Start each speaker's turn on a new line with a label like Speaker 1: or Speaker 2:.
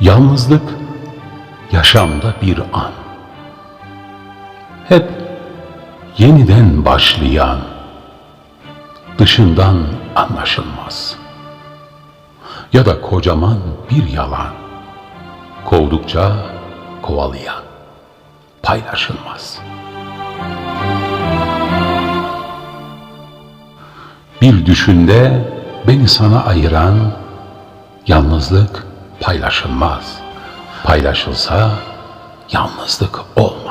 Speaker 1: Yalnızlık yaşamda bir an. Hep yeniden başlayan, dışından anlaşılmaz. Ya da kocaman bir yalan, kovdukça kovalayan, paylaşılmaz. Bir düşünde beni sana ayıran yalnızlık paylaşılmaz. Paylaşılsa yalnızlık olmaz.''